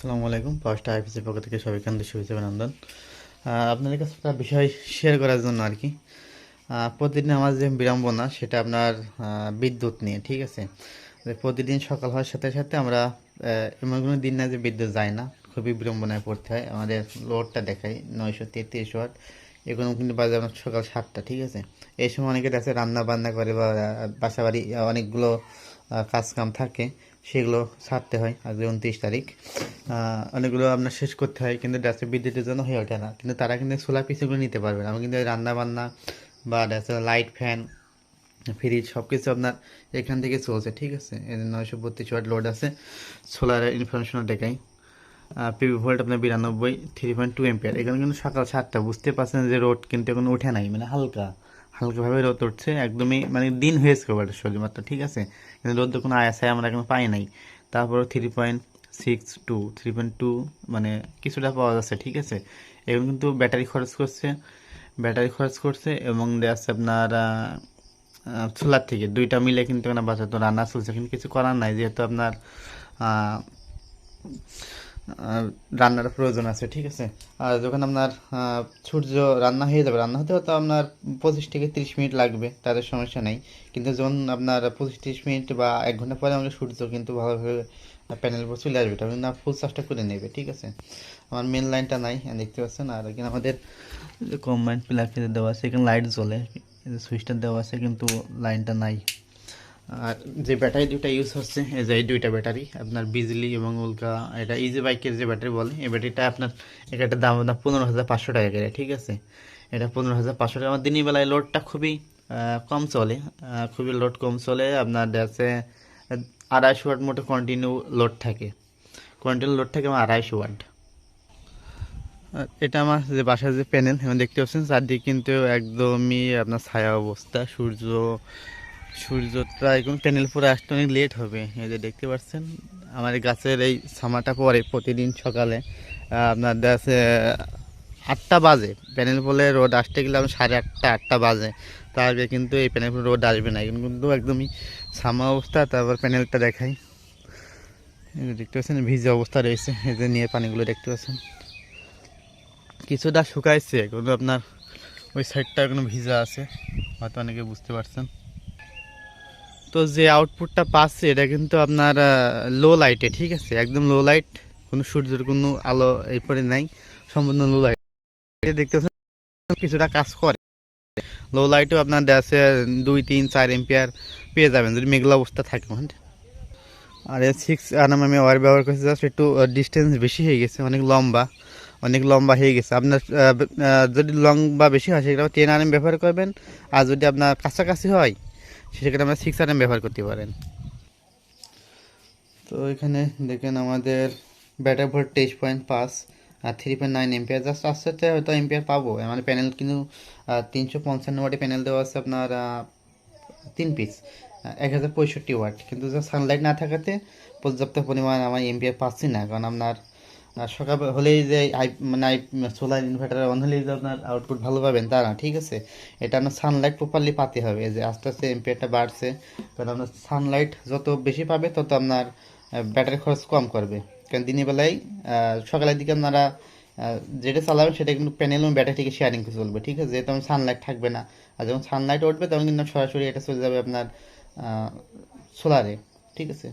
আসসালামু আলাইকুম। ফার্স্ট আইপিসির পক্ষ থেকে সবাইকে আন্তরিক শুভেচ্ছা অভিনন্দন। আপনাদের কাছে একটা বিষয় শেয়ার করার জন্য আর কি। প্রতিদিন আমার যে বিড়ম্বনা, সেটা আপনার বিদ্যুৎ নিয়ে, ঠিক আছে? প্রতিদিন সকাল হওয়ার সাথে সাথে আমরা এমন কোনো দিন না যে বিদ্যুৎ যায় না। খুবই বিড়ম্বনায় পড়তে হয়। আমাদের লোডটা দেখাই, নয়শো তেত্রিশ ওয়াট এগুলো কিন্তু বাজে আপনার সকাল সাতটা, ঠিক আছে? এই সময় অনেকে আছে রান্না বান্না করে বা বাসা বাড়ি অনেকগুলো কাজকাম থাকে। সেগুলো ছাড়তে হয় আজকে উনত্রিশ তারিখ। অনেকগুলো আপনার শেষ করতে হয়, কিন্তু ডাসে বিদ্যুতের জন্য হয়ে ওঠে না। কিন্তু তারা কিন্তু সোলার পিসগুলো নিতে পারবে না। আমি কিন্তু রান্নাবান্না বা ডাসে লাইট ফ্যান ফ্রিজ সব কিছু আপনার এখান থেকে চলছে, ঠিক আছে? নয়শো বত্রিশ ওয়াট লোড আছে সোলারের ইনফরমেশনও দেখাই। পিভি ভোল্ট আপনার বিরানব্বই থ্রি পয়েন্ট টু এম্পিয়ার এখানে কিন্তু সকাল সাতটা, বুঝতে পারছেন যে রোড কিন্তু এখন উঠে নাই মানে হালকা। হালকাভাবে রোদ উঠছে, একদমই মানে দিন হয়েছে ওটা শুধুমাত্র ঠিক আছে? কিন্তু রোদ কোনো আয়াসায় আমরা এখন পাই নাই। তারপরে three point six two three point two মানে কিছুটা পাওয়া যাচ্ছে, ঠিক আছে? এখন কিন্তু ব্যাটারি খরচ করছে, ব্যাটারি খরচ করছে এবং দেখা যাচ্ছে আপনার সোলার থেকে। দুইটা মিলে কিন্তু এখানে বাঁচাতো রান্না চলছে, কিন্তু কিছু করার নাই, যেহেতু আপনার রান্নার প্রয়োজন আছে, ঠিক আছে? আর যখন আপনার সূর্য রান্না হয়ে যাবে, রান্না হতে হয়তো আপনার পঁচিশ থেকে তিরিশ মিনিট লাগবে, তাদের সমস্যা নেই। কিন্তু যখন আপনার পঁচিশ তিরিশ মিনিট বা এক ঘণ্টা পরে আমাদের সূর্য কিন্তু ভালোভাবে প্যানেল উপর চলে আসবে, তখন না ফুল চার্জটা করে নেবে, ঠিক আছে? আমার মেন লাইনটা নাই দেখতে পাচ্ছেন। আর এখানে আমাদের কম্বাইন প্লাগ দেওয়া আছে, এখানে লাইট জ্বলে সুইচটা দেওয়া আছে, কিন্তু লাইনটা নাই। আর যে ব্যাটারি দুটা ইউজ হচ্ছে, এই যে এই দুইটা ব্যাটারি, আপনার বিজলি এবং উল্কা, এটা ইজি বাইকের যে ব্যাটারি বলে, এই ব্যাটারিটা আপনার এটার দাম আপনার পনেরো হাজার পাঁচশো টাকা করে, ঠিক আছে? এটা পনেরো হাজার পাঁচশো টাকা। আমার দিনের বেলায় লোডটা খুবই কম চলে খুবই লোড কম চলে। আপনার আছে আড়াইশো ওয়াট মতো কন্টিনিউ লোড থাকে। কন্টিনিউ লোড থাকে আমার আড়াইশো ওয়াট। এটা আমার যে বাসার যে প্যানেল দেখতে পাচ্ছেন, চারদিকে কিন্তু একদমই আপনার ছায়া অবস্থা, সূর্য সূর্যটা এখন প্যানেল পরে আসতে অনেক লেট হবে, এই যে দেখতে পাচ্ছেন। আমার গাছের এই ছামাটা পরে প্রতিদিন সকালে আপনার আছে আটটা বাজে। প্যানেল পরে রোড আসতে গেলে আমি সাড়ে আটটা আটটা বাজে। তার আগে কিন্তু এই প্যানেল পরে রোড আসবে না। কিন্তু একদমই ছামা অবস্থা, তারপর প্যানেলটা দেখাই। দেখতে পাচ্ছেন, ভিজে অবস্থা রয়েছে। এই যে নিয়ে পানিগুলো দেখতে পাচ্ছেন। কিছুটা শুকাইছে, কিন্তু আপনার ওই সাইডটা এখনও ভিজা আছে। হয়তো অনেকে বুঝতে পারছেন। তো যে আউটপুটটা পাচ্ছে, এটা কিন্তু আপনার লো লাইটে ঠিক আছে? একদম লো লাইট কোনো সূর্যের কোনো আলো এরপরে নাই, সম্পূর্ণ লো লাইট দেখতে পাচ্ছেন কিছুটা কাজ করে। লো লাইটও আপনার দেশে দুই, তিন, চার এম্পিয়ার পেয়ে যাবেন, যদি মেঘলা অবস্থা থাকে। আর সিক্স আনাম আমি ওয়ার ব্যবহার করছি জাস্ট একটু ডিস্টেন্স বেশি হয়ে গেছে, অনেক লম্বা অনেক লম্বা হয়ে গেছে। আপনার যদি লং বা বেশি হয়, সেটা টেন আরএম ব্যবহার করবেন, আর যদি আপনার কাছাকাছি হয় সেক্ষেত্রে আমরা সিক্স আরএম ব্যবহার করতে পারেন। তো এখানে দেখেন আমাদের ব্যাটারি ভোল্ট তেইশ পয়েন্ট পাঁচ আর three point nine ampere just আস্তে আস্তে হয়তো এম্পিয়ার পাবো। আমাদের প্যানেল কিন্তু তিনশো পঞ্চান্ন ওয়াটে প্যানেল দেওয়া আছে আপনার তিন পিস এক হাজার পঁয়ষট্টি ওয়াট কিন্তু সানলাইট না থাকাতে পর্যাপ্ত পরিমাণ আমার এমপিআর পাচ্ছি না। কারণ আপনার সকাল হলেই যে আই মানে সোলার ইনভার্টার অন হলেই যে আপনার আউটপুট ভালো পাবেন, তা না, ঠিক আছে? এটা আপনার সানলাইট প্রপারলি পাতে হবে, যে আস্তে আস্তে এমপিআরটা বাড়ছে। কারণ আপনার সানলাইট যত বেশি পাবে, তত আপনার ব্যাটারি খরচ কম করবে। কারণ দিনের বেলায় সকালের দিকে আপনারা যেটা চালাবেন সেটা কিন্তু প্যানেল এবং ব্যাটারি থেকে শেয়ারিং চলবে, ঠিক আছে? যেহেতু আমার সানলাইট থাকবে না। আর যখন সানলাইট উঠবে, তখন কিন্তু সরাসরি এটা চলে যাবে আপনার সোলারে ঠিক আছে?